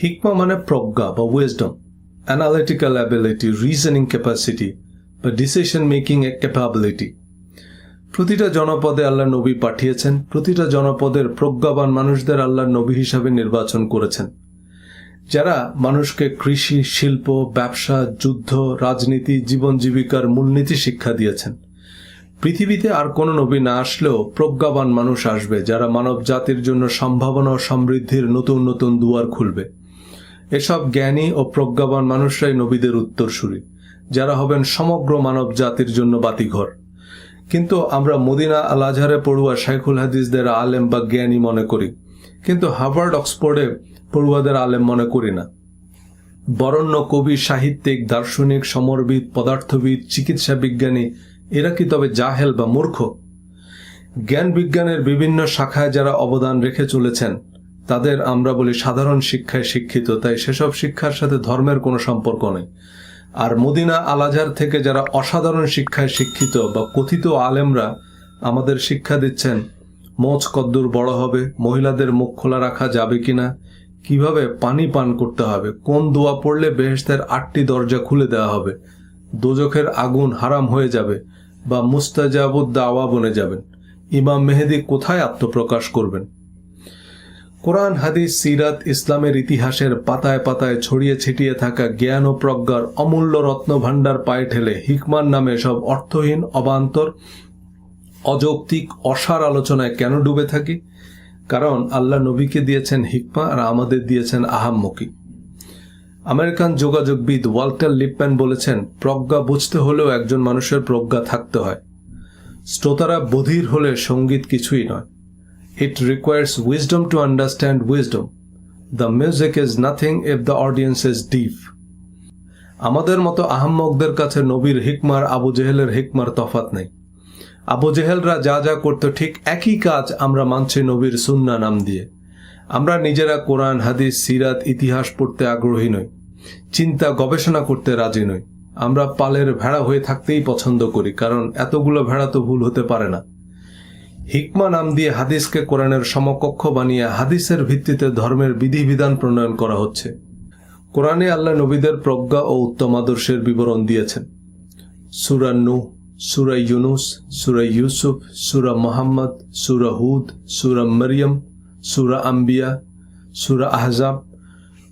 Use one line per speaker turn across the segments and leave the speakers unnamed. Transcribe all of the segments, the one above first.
হিকমা মানে প্রজ্ঞা বা wisdom analytical ability reasoning capacity বা ডিসিশন মেকিং এ ক্যাপাবিলিটি প্রতিটা জনপদে আল্লাহ নবী পাঠিয়েছেন, প্রতিটা জনপদের প্রজ্ঞাবান মানুষদের আল্লাহ নবী হিসাবে নির্বাচন করেছেন। যারা মানুষকে কৃষি, শিল্প, ব্যবসা, যুদ্ধ, রাজনীতি, জীবন জীবিকার মূলনীতি শিক্ষা দিয়েছেন। পৃথিবীতে আর কোনো নবী না আসলেও প্রজ্ঞাবান মানুষ আসবে যারা মানব জাতির জন্য সম্ভাবনা ও সমৃদ্ধির নতুন নতুন দুয়ার খুলবে। এসব জ্ঞানী ও প্রজ্ঞাবান মানুষরাই নবীদের উত্তরসূরি, যারা হবেন সমগ্র মানব জাতির জন্য বাতিঘর। কিন্তু আমরা মদিনা আল আজহারে পড়ুয়া শাইখুল হাদিসদের আলেম বা জ্ঞানী মনে করি, কিন্তু হার্ভার্ড, অক্সফোর্ডে পড়ুয়াদের আলেম মনে করি না। বরণ্য কবি, সাহিত্যিক, দার্শনিক, সমরবিদ, পদার্থবিদ, চিকিৎসা বিজ্ঞানী, এরা কি তবে জাহেল বা মূর্খ? জ্ঞান বিজ্ঞানের বিভিন্ন শাখায় যারা অবদান রেখে চলেছেন তাদের আমরা বলি সাধারণ শিক্ষায় শিক্ষিত, তাই সেসব শিক্ষার সাথে ধর্মের কোনো সম্পর্ক নেই। আর মদিনা আলাজার থেকে যারা অসাধারণ শিক্ষায় শিক্ষিত বা কথিত আলেমরা আমাদের শিক্ষা দিচ্ছেন মোচ কদ্দুর বড় হবে, মহিলাদের মুখ খোলা রাখা যাবে কিনা, কীভাবে পানি পান করতে হবে, কোন দোয়া পড়লে বেহেস্তের আটটি দরজা খুলে দেওয়া হবে, দোজখের আগুন হারাম হয়ে যাবে বা মুস্তাজাবুদ্দা আওয়া বনে যাবেন, ইমাম মেহেদি কোথায় আত্মপ্রকাশ করবেন? কোরআন, হাদিস, সিরাত, ইসলামের ইতিহাসের পাতায় পাতায় ছড়িয়ে ছিটিয়ে থাকা জ্ঞান ও প্রজ্ঞার অমূল্য রত্ন ভাণ্ডার পায়ে ঠেলে হিকমান নামে সব অর্থহীন, অবান্তর, অযৌক্তিক, অসার আলোচনায় কেন ডুবে থাকি? কারণ আল্লাহ নবীকে দিয়েছেন হিকমা আর আমাদের দিয়েছেন আহাম্মকি। আমেরিকান যোগাযোগবিদ ওয়াল্টার লিপম্যান বলেছেন, প্রজ্ঞা বুঝতে হলেও একজন মানুষের প্রজ্ঞা থাকতে হয়। শ্রোতারা বধির হলে সংগীত কিছুই নয়। It requires wisdom to understand wisdom. The music is nothing if the audience is deaf. আমাদের মতো আহম্মকদের কাছে নবীর হিকমার, আবু জেহেলের হিকমার তফাত নেই। আবু জেহেলরা যা যা করতো ঠিক একই কাজ আমরা মানছি নবীর সুন্না নাম দিয়ে। আমরা নিজেরা কোরআন, হাদিস, সিরাত, ইতিহাস পড়তে আগ্রহী নই। চিন্তা, গবেষণা করতে রাজি নই। আমরা পালের ভেড়া হয়ে থাকতেই পছন্দ করি, কারণ এতগুলো ভেড়া তো ভুল হতে পারে না। হিকমা নাম দিয়ে হাদিসকে কোরআনের সমকক্ষ বানিয়ে হাদিসের ভিত্তিতে ধর্মের বিধিবিধান প্রণয়ন করা হচ্ছে। কোরআনে আল্লাহ নবীদের প্রজ্ঞা ও উত্তম আদর্শের বিবরণ দিয়েছেন। সুরা নু সুরা ইউনুস, সুরা ইউসুফ, সুরা মোহাম্মদ, সুরা হুদ, সুরা মরিয়ম, সুরা আম্বিয়া, সুরা আহজাব।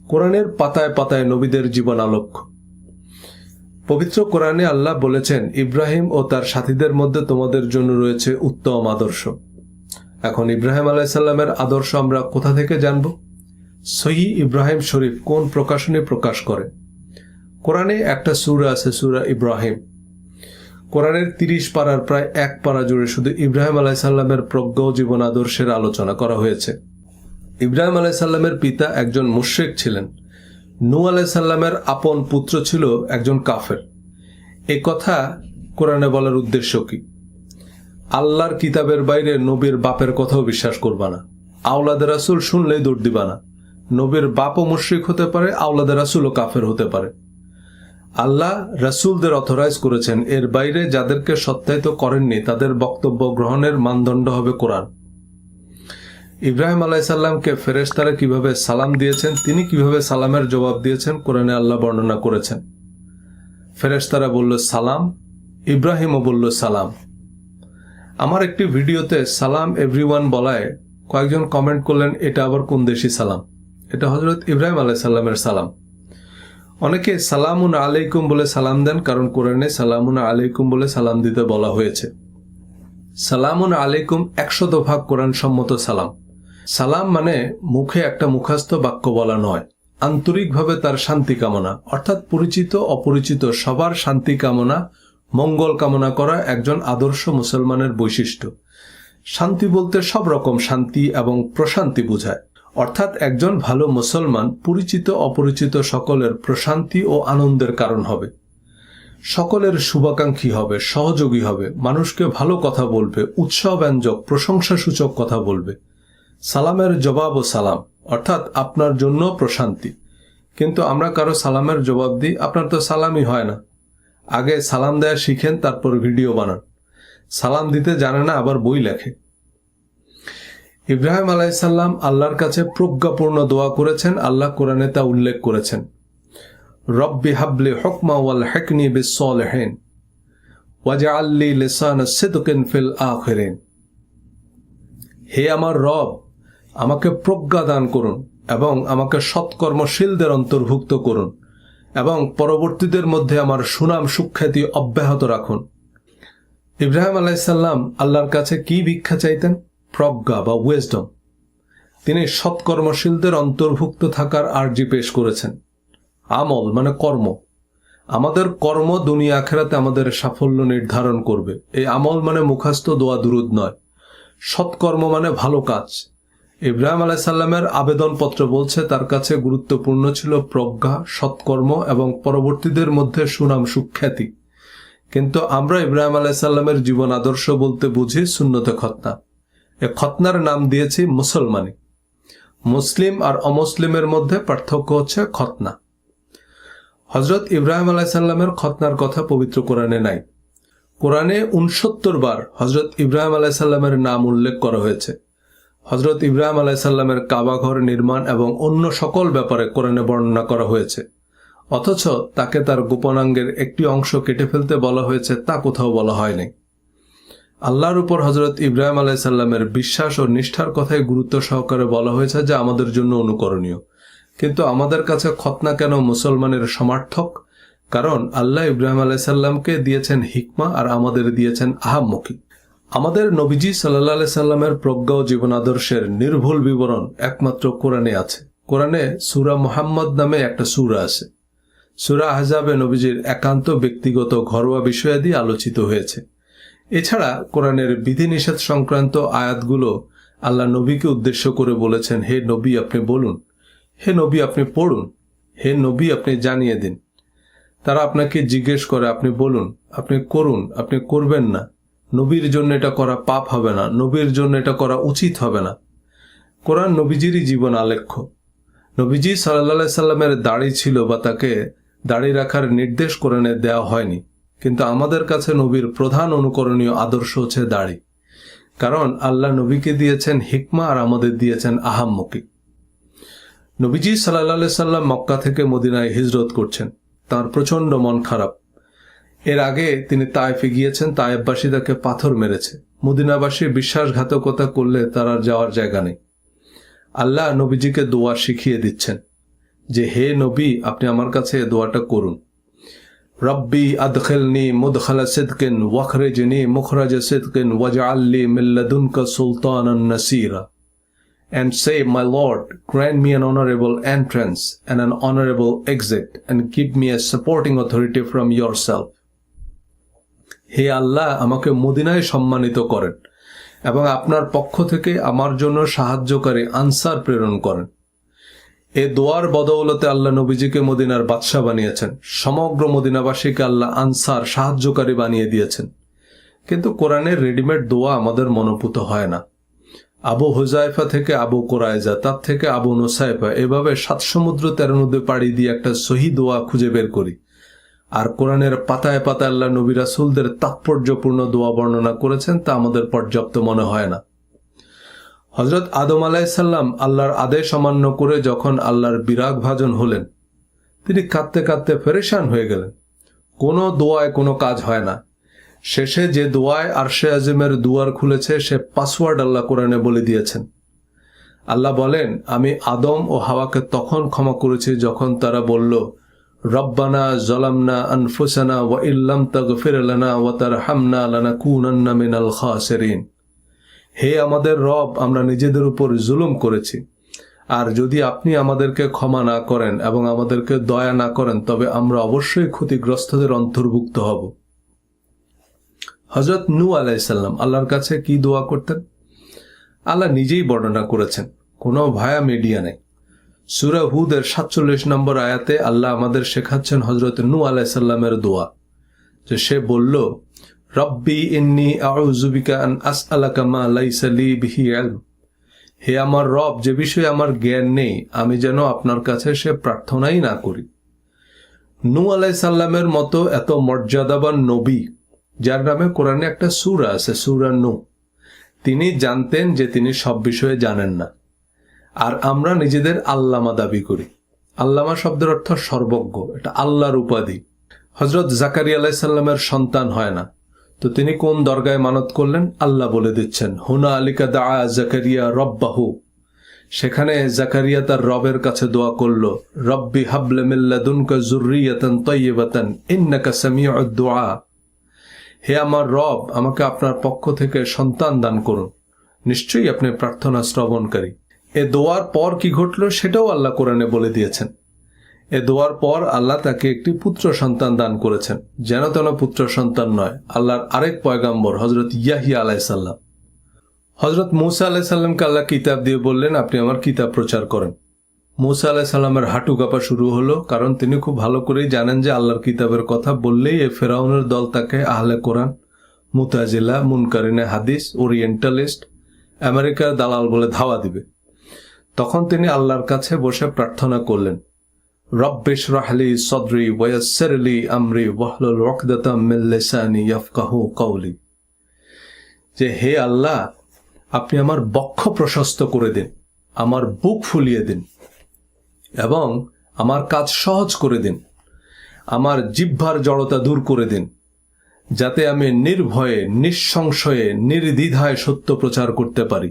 কোরআনের পাতায় পাতায় নবীদের জীবন আলোক পবিত্র কোরআনে আল্লাহ বলেছেন, ইব্রাহিম ও তার সাথীদের মধ্যে তোমাদের জন্য রয়েছে উত্তম আদর্শ। এখন ইব্রাহিম আলাইসাল্লামের আদর্শ আমরা কোথা থেকে জানব? সহি ইব্রাহিম শরীফ কোন প্রকাশনে প্রকাশ করে? কোরআনে একটা সুরা আছে, সুরা ইব্রাহিম। কোরআনের তিরিশ পাড়ার প্রায় এক পাড়া জুড়ে শুধু ইব্রাহিম আলাইসাল্লামের প্রজ্ঞ জীবন আদর্শের আলোচনা করা হয়েছে। ইব্রাহিম আলাইসাল্লামের পিতা একজন মুশ্রিক ছিলেন। নু আলাইসাল্লামের আপন পুত্র ছিল একজন কাফের। এ কথা কোরআনে বলার উদ্দেশ্য কি? আল্লাহর কিতাবের বাইরে নবীর বাপের কথাও বিশ্বাস করবা না। আওলাদের রাসুল শুনলেই দৌড় দিবা না। নবীর বাপও মুশ্রিক হতে পারে আওলাদের রাসুলও কাফের হতে পারে। আল্লাহ রাসুলদের অথরাইজ করেছেন। এর বাইরে যাদেরকে সত্যায়িত করেননি, তাদের বক্তব্য গ্রহণের মানদণ্ড হবে কোরআন। ইব্রাহিম আলাইসাল্লামকে ফেরেশতারা কীভাবে সালাম দিয়েছেন, তিনি কীভাবে সালামের জবাব দিয়েছেন, কোরআনে আল্লাহ বর্ণনা করেছেন। ফেরেশতারা বলল, সালাম। ইব্রাহিমও বলল, সালাম। আমার একটি ভিডিওতে সালাম এভরিওয়ান বলায় কয়েকজন কমেন্ট করলেন, এটা আবার কোন দেশি সালাম? এটা হজরত ইব্রাহিম আলাইসাল্লামের সালাম। অনেকে সালামুন আলাইকুম বলে সালাম দেন, কারণ কোরআনে সালামুন আলাইকুম বলে সালাম দিতে বলা হয়েছে। সালামুন আলাইকুম একশত ভাগ কোরআন সম্মত সালাম। সালাম মানে মুখে একটা মুখাস্ত বাক্য বলা নয়। আন্তরিকভাবে তার শান্তি কামনা, অর্থাৎ পরিচিত, অপরিচিত সবার শান্তি কামনা, মঙ্গল কামনা করা একজন আদর্শ মুসলমানের বৈশিষ্ট্য। শান্তি বলতে সব রকম শান্তি এবং প্রশান্তি বোঝায়। অর্থাৎ একজন ভালো মুসলমান পরিচিত, অপরিচিত সকলের প্রশান্তি ও আনন্দের কারণ হবে। সকলের শুভাকাঙ্ক্ষী হবে, সহযোগী হবে, মানুষকে ভালো কথা বলবে উৎসাহব্যঞ্জক প্রশংসাসূচক কথা বলবে। সালামের জবাব ও সালাম, অর্থাৎ আপনার জন্য প্রশান্তি। কিন্তু আমরা কারও সালামের জবাব দিই, আপনার তো সালামই হয় না। আগে সালাম দেয়া শিখেন, তারপর ভিডিও বানান। সালাম দিতে জানে না, আবার বই লেখে। ইব্রাহিম আলাইসাল্লাম আল্লাহর কাছে প্রজ্ঞাপূর্ণ দোয়া করেছেন, আল্লাহ কোরআনে তা উল্লেখ করেছেন। রব্বি হাবলি হকমা ওয়াল হেকনি বিসলেহেন ওয়াজা আল্লি লিসান সিদকিন ফিল আখেরেন। হে আমার রব আমাকে প্রজ্ঞা দান করুন এবং আমাকে সৎকর্মশীলদের অন্তর্ভুক্ত করুন এবং পরবর্তীদের মধ্যে আমার সুনাম সুখ্যাতি অব্যাহত রাখুন। ইব্রাহিম আলাইসাল্লাম আল্লাহর কাছে কি ভিক্ষা চাইতেন? প্রজ্ঞা বা ওয়েজডম তিনি সৎকর্মশীলদের অন্তর্ভুক্ত থাকার আর্জি পেশ করেছেন। আমল মানে কর্ম। আমাদের কর্ম দুনিয়া আখেরাতে আমাদের সাফল্য নির্ধারণ করবে। এই আমল মানে মুখাস্ত দোয়া দুরুদ নয়। সৎকর্ম মানে ভালো কাজ। ইব্রাহিম আলাইসাল্লামের আবেদনপত্র বলছে, তার কাছে গুরুত্বপূর্ণ ছিল প্রজ্ঞা, সৎকর্ম এবং পরবর্তীদের মধ্যে সুনাম সুখ্যাতি। কিন্তু আমরা ইব্রাহিম আলাইসাল্লামের জীবন আদর্শ বলতে বুঝি শূন্যতে খতনা। এ খতনার নাম দিয়েছি মুসলমানি। মুসলিম আর অমুসলিমের মধ্যে পার্থক্য হচ্ছে খতনা। হজরত ইব্রাহিম আলাইসাল্লামের খতনার কথা পবিত্র কোরআনে নাই। কোরআনে উনসত্তর বার হজরত ইব্রাহিম আলাইসাল্লামের নাম উল্লেখ করা হয়েছে। হজরত ইব্রাহিম আলাইসাল্লামের কাবাঘর নির্মাণ এবং অন্য সকল ব্যাপারে কোরআনে বর্ণনা করা হয়েছে। অথচ তাকে তার গোপনাঙ্গের একটি অংশ কেটে ফেলতে বলা হয়েছে, তা কোথাও বলা হয়নি। আল্লাহর উপর হজরত ইব্রাহিম আলাইসাল্লামের বিশ্বাস ও নিষ্ঠার কথায় গুরুত্ব সহকারে বলা হয়েছে যা আমাদের জন্য অনুকরণীয়। কিন্তু আমাদের কাছে খতনা কেন মুসলমানের সমার্থক? কারণ আল্লাহ ইব্রাহিম আলাইসাল্লামকে দিয়েছেন হিকমা আর আমাদের দিয়েছেন আহাম্মুখী আমাদের নবীজি সাল্লাহ সাল্লামের প্রজ্ঞা ও জীবন আদর্শের নির্ভুল বিবরণ একমাত্র কোরআনে আছে। কোরআনে সুরা মোহাম্মদ নামে একটা সুরা আছে। সুরা আহজাবে নবীজির একান্ত ব্যক্তিগত ঘরোয়া বিষয়াদি আলোচিত হয়েছে। এছাড়া কোরআনের বিধিনিষেধ সংক্রান্ত আয়াতগুলো আল্লাহ নবীকে উদ্দেশ্য করে বলেছেন, হে নবী, আপনি বলুন। হে নবী, আপনি পড়ুন। হে নবী, আপনি জানিয়ে দিন। তারা আপনাকে জিজ্ঞেস করে, আপনি বলুন, আপনি করুন, আপনি করবেন না। নবীর জন্য এটা করা পাপ হবে না, নবীর জন্য এটা করা উচিত হবে না। কোরআন নবীজিরই জীবন আলেখ্য। নবীজি সাল্লা সাল্লামের দাড়ি ছিল বা তাকে দাড়ি রাখার নির্দেশ কোরআনে দেওয়া হয়নি। কিন্তু আমাদের কাছে নবীর প্রধান অনুকরণীয় আদর্শ হচ্ছে দাড়ি। কারণ আল্লাহ নবীকে দিয়েছেন হিকমা আর আমাদের দিয়েছেন আহাম্মকি। নবীজি সাল্লাহ সাল্লাম মক্কা থেকে মদিনায় হিজরত করছেন। তার প্রচণ্ড মন খারাপ। এর আগে তিনি তায়েফে গিয়েছেন তায়েববাসী তাকে পাথর মেরেছে। মদিনাবাসী বিশ্বাসঘাতকতা করলে তার আর যাওয়ার জায়গা নেই। আল্লাহ নবীজিকে দোয়া শিখিয়ে দিচ্ছেন যে হে নবী আপনি আমার কাছে দোয়াটা করুন। রব্বি আদখেলনি মুদখালা সিদকিন ওয়াখরেজনি মুখরাজ সিদকিন ওয়াজআল্লি মিল্লাদুনকা সুলতান Nasira. And say, My Lord, grant me an honorable entrance and an honorable exit, and give me a supporting authority from yourself. হে আল্লাহ, আমাকে মদিনায় সম্মানিত করেন এবং আপনার পক্ষ থেকে আমার জন্য সাহায্যকারী আনসার প্রেরণ করেন। এ দোয়ার বদৌলতে আল্লাহ নবীজিকে মদিনার বাদশাহ বানিয়েছেন। সমগ্র মদিনাবাসীকে আল্লাহ আনসার, সাহায্যকারী বানিয়ে দিয়েছেন। কিন্তু কোরআনের রেডিমেড দোয়া আমাদের মনোভূত হয় না। আবু হুজাইফা থেকে আবু কোরআজা তার থেকে আবু নোসাইফা, এভাবে সাত সমুদ্র তেরো নদী পাড়ি দিয়ে একটা সহি দোয়া খুঁজে বের করি। আর কোরআনের পাতায় পাতায় আল্লাহ নবী রাসুলদের তাৎপর্যপূর্ণ দোয়া বর্ণনা করেছেন, তা আমাদের পর্যাপ্ত মনে হয় না। হজরত আদম আলাইসাল্লাম আল্লাহর আদেশ অমান্য করে যখন আল্লাহর বিরাগ ভাজন হলেন, তিনি কাঁদতে কাঁদতে ফেরেশান হয়ে গেলেন। কোনো দোয়ায় কোনো কাজ হয় না। শেষে যে দোয়ায় আরশে আজিমের দুয়ার খুলেছে, সে পাসওয়ার্ড আল্লাহ কোরআনে বলে দিয়েছেন। আল্লাহ বলেন, আমি আদম ও হাওয়াকে তখন ক্ষমা করেছি যখন তারা বলল রব্বানা জলামনা আনফুসানা ওয়া ইল্লাম তাগফির লানা ওয়া তারহামনা লানাকুনান্না মিনাল খাসিরিন। হে আমাদের রব, আমরা নিজেদের উপর জুলুম করেছি। আর যদি আপনি আমাদেরকে ক্ষমা না করেন এবং আমাদেরকে দয়া না করেন, তবে আমরা অবশ্যই ক্ষতিগ্রস্তদের অন্তর্ভুক্ত হব। হজরত নু আলাইসাল্লাম আল্লাহর কাছে কি দোয়া করতেন? আল্লাহ নিজেই বর্ণনা করেছেন, কোনো ভায়া মিডিয়া নেই। সুরা হুদের সাতচল্লিশ নম্বর আয়াতে আল্লাহ আমাদের শেখাচ্ছেন হজরত নু আলাইসাল্লামের দোয়া। যে সে বলল, রব্বি ইন্নি আউজুবিকা আন আস আলাকামা লাইসালি বিহি হে আমার রব, যে বিষয়ে আমার জ্ঞান নেই, আমি যেন আপনার কাছে সে প্রার্থনাই না করি। নু আলাই সাল্লামের মতো এত মর্যাদাবান নবী, যার নামে কোরআনে একটা সুরা আছে, সুরা নু। তিনি জানতেন যে তিনি সব বিষয়ে জানেন না। আর আমরা নিজেদের আল্লামা দাবি করি। আল্লামা শব্দের অর্থ সর্বজ্ঞ, এটা আল্লাহর উপাধি। হজরত জাকারিয়া আলাইসাল্লামের সন্তান হয় না। তো তিনি কোন দরগায় মানত করলেন? আল্লাহ বলে দিচ্ছেন, হুনা আলিকা দা জাকারিয়া রব্বাহু। সেখানে জাকারিয়া তার রবের কাছে দোয়া করল, রব্বি হাবলে দোয়া হে আমার রব, আমাকে আপনার পক্ষ থেকে সন্তান দান করুন। নিশ্চয়ই আপনি প্রার্থনা শ্রবণকারী। এ দোয়ার পর কি ঘটল সেটাও আল্লাহ কোরআনে বলে দিয়েছেন। এ দোয়ার পর আল্লাহ তাকে একটি পুত্র সন্তান দান করেছেন, যেন তেন পুত্র সন্তান নয়, আল্লাহর আরেক পয়গাম্বর হজরত ইয়াহিয়া আলাইসাল্লাম হজরত মুসা আলাইসাল্লামকে আল্লাহ কিতাব দিয়ে বললেন, আপনি আমার কিতাব প্রচার করেন। মুসা আলাহিসাল্লামের হাঁটু কাঁপা শুরু হলো, কারণ তিনি খুব ভালো করেই জানেন যে আল্লাহর কিতাবের কথা বললেই এ ফেরাউনের দল তাকে আহলে কোরআন, মুতাজিলা, মুনকারিনে হাদিস, ওরিয়েন্টালিস্ট, আমেরিকার দালাল বলে ধাওয়া দিবে। তখন তিনি আল্লাহর কাছে বসে প্রার্থনা করলেন রব্বেশ রাহলি সদরি ওয়াসসারলি আমরি ওয়াহলুল ওয়াকদাতাম মিন লিসানি ইয়াফকাহু কওলি। যে হে আল্লাহ, আপনি আমার বক্ষ প্রশস্ত করে দিন, আমার বুক ফুলিয়ে দিন এবং আমার কাজ সহজ করে দিন, আমার জিহ্বার জড়তা দূর করে দিন, যাতে আমি নির্ভয়ে, নিঃসংশয়ে, নির্দ্বিধায় সত্য প্রচার করতে পারি।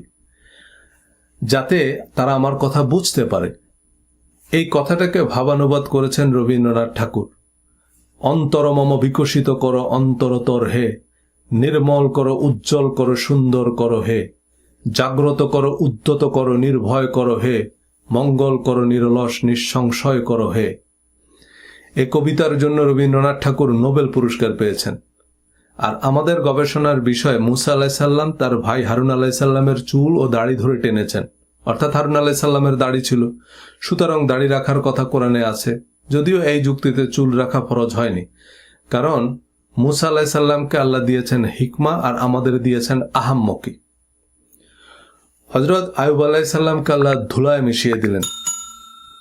যাতে তারা আমার কথা বুঝতে পারে। এই কথাটাকে ভাবানুবাদ করেছেন রবীন্দ্রনাথ ঠাকুর। অন্তরমম বিকশিত করো অন্তরতর হে। নির্মল করো, উজ্জ্বল করো, সুন্দর করো হে। জাগ্রত করো, উদ্যত করো, নির্ভয় করো হে। মঙ্গল করো, নিরলস, নিঃসংশয় করো হে। এ কবিতার জন্য রবীন্দ্রনাথ ঠাকুর নোবেল পুরস্কার পেয়েছেন। আর আমাদের গবেষণার বিষয়ে মুসা আলাহিসাল্লাম তার ভাই হারুন আলাহিসাল্লামের চুল ও দাড়ি ধরে টেনেছেন। অর্থাৎ হারুন আলাহিসাল্লামের দাড়ি ছিল। সুতরাং দাড়ি রাখার কথা কোরআনে আছে। যদিও এই যুক্তিতে চুল রাখা ফরজ হয়নি। কারণ মুসা আলাহিসাল্লামকে আল্লাহ দিয়েছেন হিকমা আর আমাদের দিয়েছেন আহাম্মকি। হজরত আয়ুব আলাহিসাল্লামকে আল্লাহ ধুলায় মিশিয়ে দিলেন।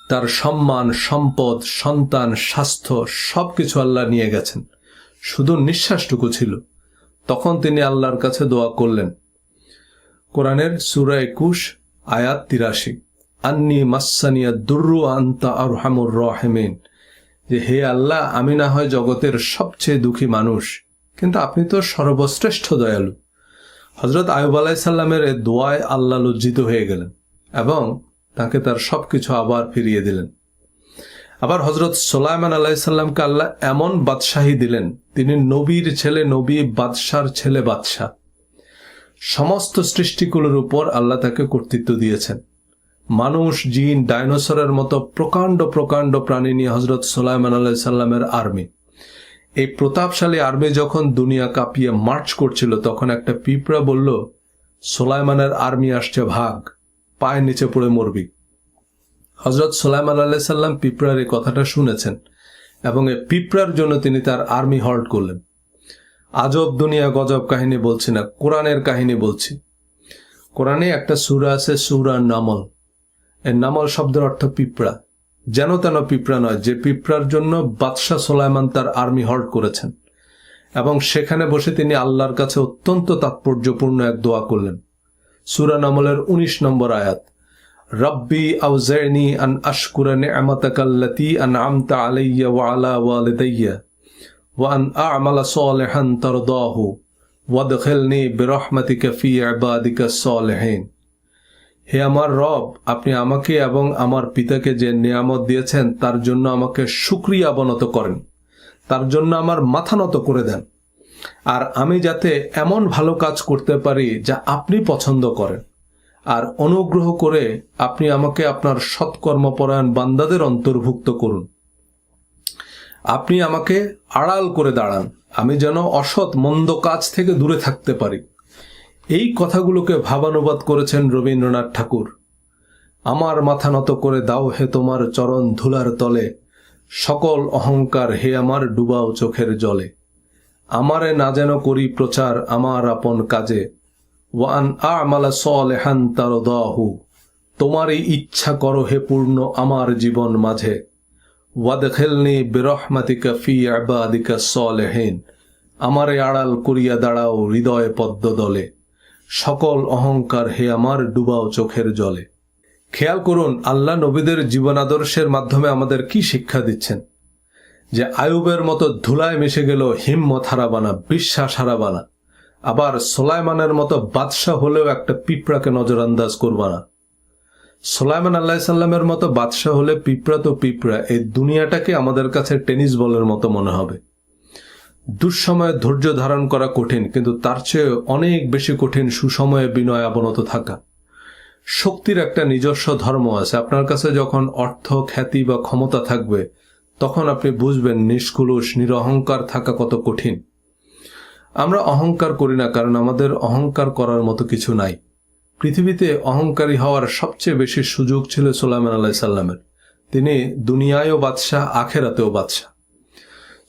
তার সম্মান, সম্পদ, সন্তান, স্বাস্থ্য সবকিছু আল্লাহ নিয়ে গেছেন। শুধু নিঃশ্বাসটুকু ছিল। তখন তিনি আল্লাহর কাছে দোয়া করলেন। কোরআনের সুরা একুশ, আয়াত তিরাশি। আন্নি মাসানিয়া দুর্রু আন্তা আর হামুর রহেমিন। যে হে আল্লাহ, আমি না হয় জগতের সবচেয়ে দুঃখী মানুষ, কিন্তু আপনি তো সর্বশ্রেষ্ঠ দয়ালু। হজরত আয়ুব আলাইসাল্লামের এ দোয়ায় আল্লাহ লজ্জিত হয়ে গেলেন এবং তাকে তার সবকিছু আবার ফিরিয়ে দিলেন। আবার হজরত সোলাইমান আলাইসাল্লামকে আল্লাহ এমন বাদশাহী দিলেন, তিনি নবীর ছেলে, নবী বাদশার ছেলে বাদশাহ। সমস্ত সৃষ্টিগুলোর উপর আল্লাহ তাকে কর্তৃত্ব দিয়েছেন। মানুষ, জিন, ডাইনোসরের মতো প্রকাণ্ড প্রকাণ্ড প্রাণী নিয়ে হজরত সোলাইমান আলাইসাল্লামের আর্মি। এই প্রতাপশালী আর্মি যখন দুনিয়া কাঁপিয়ে মার্চ করছিল, তখন একটা পিঁপড়া বলল সোলাইমানের আর্মি আসছে ভাগ, পায়ের নিচে পড়ে মরবি। হজরত সোলাইমান আল্লাহ সাল্লাম পিঁপড়ার এই কথাটা শুনেছেন এবং এই পিঁপড়ার জন্য তিনি তার আর্মি হল্ট করলেন। আজব দুনিয়া, গজব কাহিনী বলছি না, কোরআনের কাহিনী বলছি। কোরআনে একটা সুরা আছে, সুরা নামল। এর নামল শব্দের অর্থ পিঁপড়া। যেন তেন পিঁপড়া নয়, যে পিঁপড়ার জন্য বাদশাহ সোলাইমান তার আর্মি হল্ট করেছেন এবং সেখানে বসে তিনি আল্লাহর কাছে অত্যন্ত তাৎপর্যপূর্ণ এক দোয়া করলেন। সুরা নামলের উনিশ নম্বর আয়াত। রব্বি আউজাইনি আন আশকুরা নি'মাতাকাল্লাতি আন'আমতা আলাইয়া ওয়া আলা ওয়ালিদাইয়া ওয়া আন আ'মালা সালিহান তারদাহু ওয়াদখিলনি বিরহমাতিকা ফি ইবাদিকা সালিহিন। হে আমার রব, আপনি আমাকে এবং আমার পিতাকে যে নিয়ামত দিয়েছেন, তার জন্য আমাকে সুক্রিয়া অবনত করেন। তার জন্য আমার মাথা নত করে দেন। আর আমি যাতে এমন ভালো কাজ করতে পারি যা আপনি পছন্দ করেন। আর অনুগ্রহ করে আপনি আমাকে আপনার সৎকর্মপরায়ণ বান্দাদের অন্তর্ভুক্ত করুন। আপনি আমাকে আড়াল করে দাঁড়ান। আমি যেন অসৎ, মন্দ কাজ থেকে দূরে থাকতে পারি। এই কথাগুলোকে ভাবানুবাদ করেছেন রবীন্দ্রনাথ ঠাকুর। আমার মাথা নত করে দাও হে তোমার চরণ ধুলার তলে। সকল অহংকার হে আমার, ডুবাও চোখের জলে। আমারে না যেন করি প্রচার আমার আপন কাজে। ওয়ান আমালা তার তোমারই ইচ্ছা করো হে পূর্ণ আমার জীবন মাঝে। ওয়াদখেলনি বিরহমাতিকা ফি আবাদিকা সলেহীন। আমারে আড়াল করিয়া দাঁড়াও হৃদয় পদ্ম দলে সকল অহংকার হে আমার, ডুবাও চোখের জলে। খেয়াল করুন, আল্লাহ নবীদের জীবনাদর্শের মাধ্যমে আমাদের কি শিক্ষা দিচ্ছেন? যে আয়ুবের মতো ধুলায় মিশে গেল হিম্মত হারাবানা, বিশ্বাস হারাবানা। আবার সোলাইমানের মতো বাদশাহ হলেও একটা পিঁপড়াকে নজরান্দাজ করবানা সোলাইমান আল্লাহ সাল্লামের মতো বাদশাহ হলে পিঁপড়া তো পিঁপড়া, এই দুনিয়াটাকে আমাদের কাছে টেনিস বলের মতো মনে হবে। দুঃসময়ে ধৈর্য ধারণ করা কঠিন, কিন্তু তার চেয়ে অনেক বেশি কঠিন সুসময়ে বিনয় অবনত থাকা। শক্তির একটা নিজস্ব ধর্ম আছে। আপনার কাছে যখন অর্থ, খ্যাতি বা ক্ষমতা থাকবে, তখন আপনি বুঝবেন নিষ্কুলুষ, নিরহংকার থাকা কত কঠিন। আমরা অহংকার করি না, কারণ আমাদের অহংকার করার মতো কিছু নাই। পৃথিবীতে অহংকারী হওয়ার সবচেয়ে বেশি সুযোগ ছিল সোলাইমান আল্লাহ সাল্লামের তিনি দুনিয়ায়ও বাদশাহ, আখেরাতেও বাদশাহ।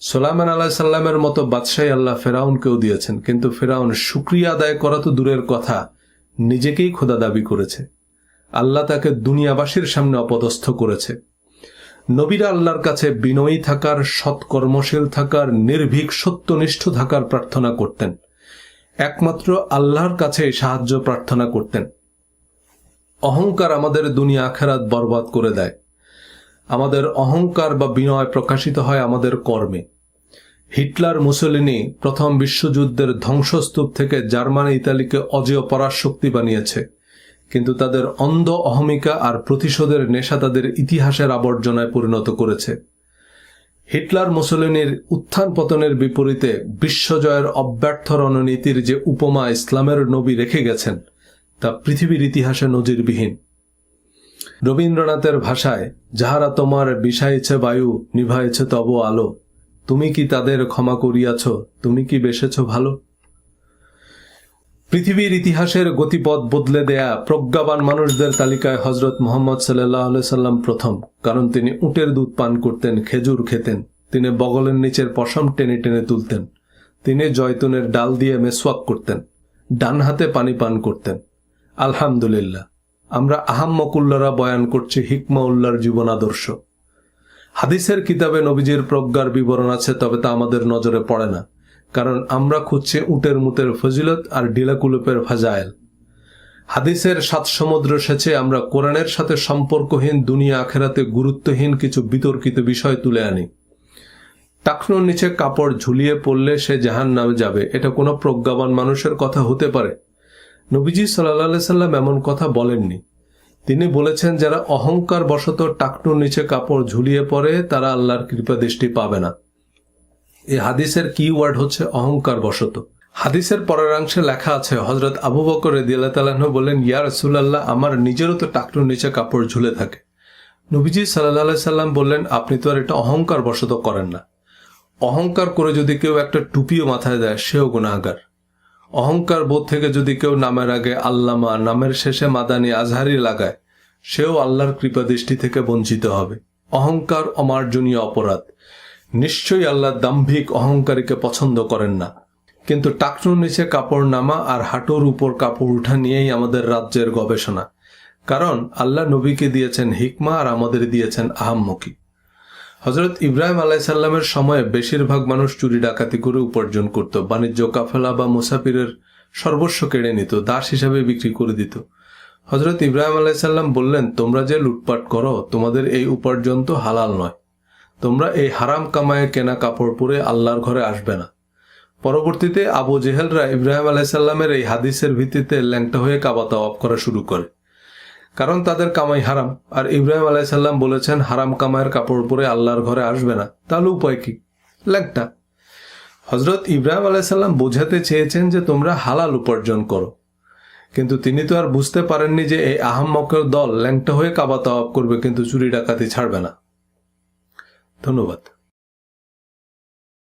সোলাইমান আল্লাহ সাল্লামের মতো বাদশাহী আল্লাহ ফেরাউনকেও দিয়েছেন, কিন্তু ফেরাউন সুক্রিয়া আদায় করা তো দূরের কথা, নিজেকেই খোদা দাবি করেছে। আল্লাহ তাকে দুনিয়াবাসীর সামনে অপদস্থ করেছে। নবীরা আল্লাহর কাছে বিনয়ী থাকার, সৎকর্মশীল থাকার, নির্ভীক, সত্যনিষ্ঠ থাকার প্রার্থনা করতেন। একমাত্র আল্লাহর কাছে সাহায্য প্রার্থনা করতেন। অহংকার আমাদের দুনিয়া আখেরাত বরবাদ করে দেয়। আমাদের অহংকার বা বিনয় প্রকাশিত হয় আমাদের কর্মে। হিটলার মুসলিনি প্রথম বিশ্বযুদ্ধের ধ্বংসস্তূপ থেকে জার্মানি ইতালিকে অজেয় পরাশক্তি বানিয়েছে। কিন্তু তাদের অন্ধ অহমিকা আর প্রতিশোধের নেশা তাদের ইতিহাসের আবর্জনায় পরিণত করেছে। হিটলার মুসলিনীর উত্থান পতনের বিপরীতে বিশ্বজয়ের অব্যর্থ রণনীতির যে উপমা ইসলামের নবী রেখে গেছেন, তা পৃথিবীর ইতিহাসে নজিরবিহীন। রবীন্দ্রনাথের ভাষায়, যাহারা তোমার বিষাইছে বায়ু, নিভাইছে তব আলো, তুমি কি তাদের ক্ষমা করিয়াছ, তুমি কি বেসেছ ভালো? পৃথিবীর ইতিহাসের গতিপথ বদলে দেয়া প্রজ্ঞাবান মানুষদের তালিকায় হজরত মোহাম্মদ সাল্লাহ সাল্লাম প্রথম। কারণ তিনি উটের দুধ পান করতেন, খেজুর খেতেন। তিনি বগলের নিচের পশম টেনে টেনে তুলতেন। তিনি জয়তুনের ডাল দিয়ে মেসওয়াক করতেন। ডান হাতে পানি পান করতেন। আলহামদুলিল্লাহ, আমরা আহাম্মকুল্লারা বয়ান করছি হিকমা উল্লার জীবন আদর্শ। হাদিসের কিতাবে নবীজির প্রজ্ঞার বিবরণ আছে, তবে তা আমাদের নজরে পড়ে না। কারণ আমরা খুঁজছি উটের মুতের ফজিলত আর ডিলাকুলুপের ফাজাইল। হাদিসের সাত সমুদ্র সেচে আমরা কোরআনের সাথে সম্পর্কহীন, দুনিয়া আখেরাতে গুরুত্বহীন কিছু বিতর্কিত বিষয় তুলে আনি। টাকনোর নিচে কাপড় ঝুলিয়ে পড়লে সে জাহান নামে যাবে। এটা কোনো প্রজ্ঞাবান মানুষের কথা হতে পারে। নবীজি সাল্লাহ সাল্লাম এমন কথা বলেননি। তিনি বলেছেন, যারা অহংকার বশত টাকনুর নিচে কাপড় ঝুলিয়ে পড়ে, তারা আল্লাহর কৃপা দৃষ্টি পাবে না। এই হাদিসের কি ওয়ার্ড হচ্ছে অহংকার বশত হাদিসের পরের অংশে লেখা আছে হজরত আবু বকর দিল্লা বলেন ইয়া রসুল্লাহ আমার নিজেরও তো টাকনুর নিচে কাপড় ঝুলে থাকে। নবীজি সাল্লাহ সাল্লাম বললেন, আপনি তো আর এটা অহংকার বশত করেন না। অহংকার করে যদি কেউ একটা টুপিও মাথায় দেয়, সেও গুণাগার অহংকার বোধ থেকে যদি কেউ নামের আগে আল্লামা, নামের শেষে মাদানি আজহারি লাগায়, সেও আল্লাহর কৃপা দৃষ্টি থেকে বঞ্চিত হবে। অহংকার অমার্জনীয় অপরাধ। নিশ্চয়ই আল্লাহ দাম্ভিক অহংকারীকে পছন্দ করেন না। কিন্তু টাকনুর নিচে কাপড় নামা আর হাঁটুর উপর কাপড় উঠা নিয়েই আমাদের রাজ্যের গবেষণা। কারণ আল্লাহ নবীকে দিয়েছেন হিকমা আর আমাদের দিয়েছেন আহাম্মকি। হজরত ইব্রাহিম আলাইসাল্লামের সময়ে বেশিরভাগ মানুষ চুরি ডাকাতি করে উপার্জন করত, বাণিজ্য কাফেলা বা মুসাফিরের সর্বস্ব কেড়ে নিত, দাস হিসাবে বিক্রি করে দিত। হজরত ইব্রাহিম আলাইসাল্লাম বললেন, তোমরা যে লুটপাট করো, তোমাদের এই উপার্জন তো হালাল নয়। তোমরা এই হারাম কামায়ে কেনা কাপড় পরে আল্লাহর ঘরে আসবে না। পরবর্তীতে আবু জেহেলরা ইব্রাহিম আলাইসাল্লামের এই হাদিসের ভিত্তিতে ল্যাংটা হয়ে কাবা তাওয়াব করা শুরু করে। কারণ তাদের কামাই হারাম। আর ইব্রাহিম আলাইসাল্লাম বলেছেন, হারাম কামাইয়ের কাপড় পরে আল্লাহর ঘরে আসবে না। তাহলে উপায় কি? ল্যাংটা। হজরত ইব্রাহিম আলাইসাল্লাম বোঝাতে চেয়েছেন যে তোমরা হালাল উপার্জন করো। কিন্তু তিনি তো আর বুঝতে পারেননি যে এই আহাম্মকের দল ল্যাংটা হয়ে কাবা তাওয়াব করবে, কিন্তু চুরি ডাকাতি ছাড়বে না। ধন্যবাদ।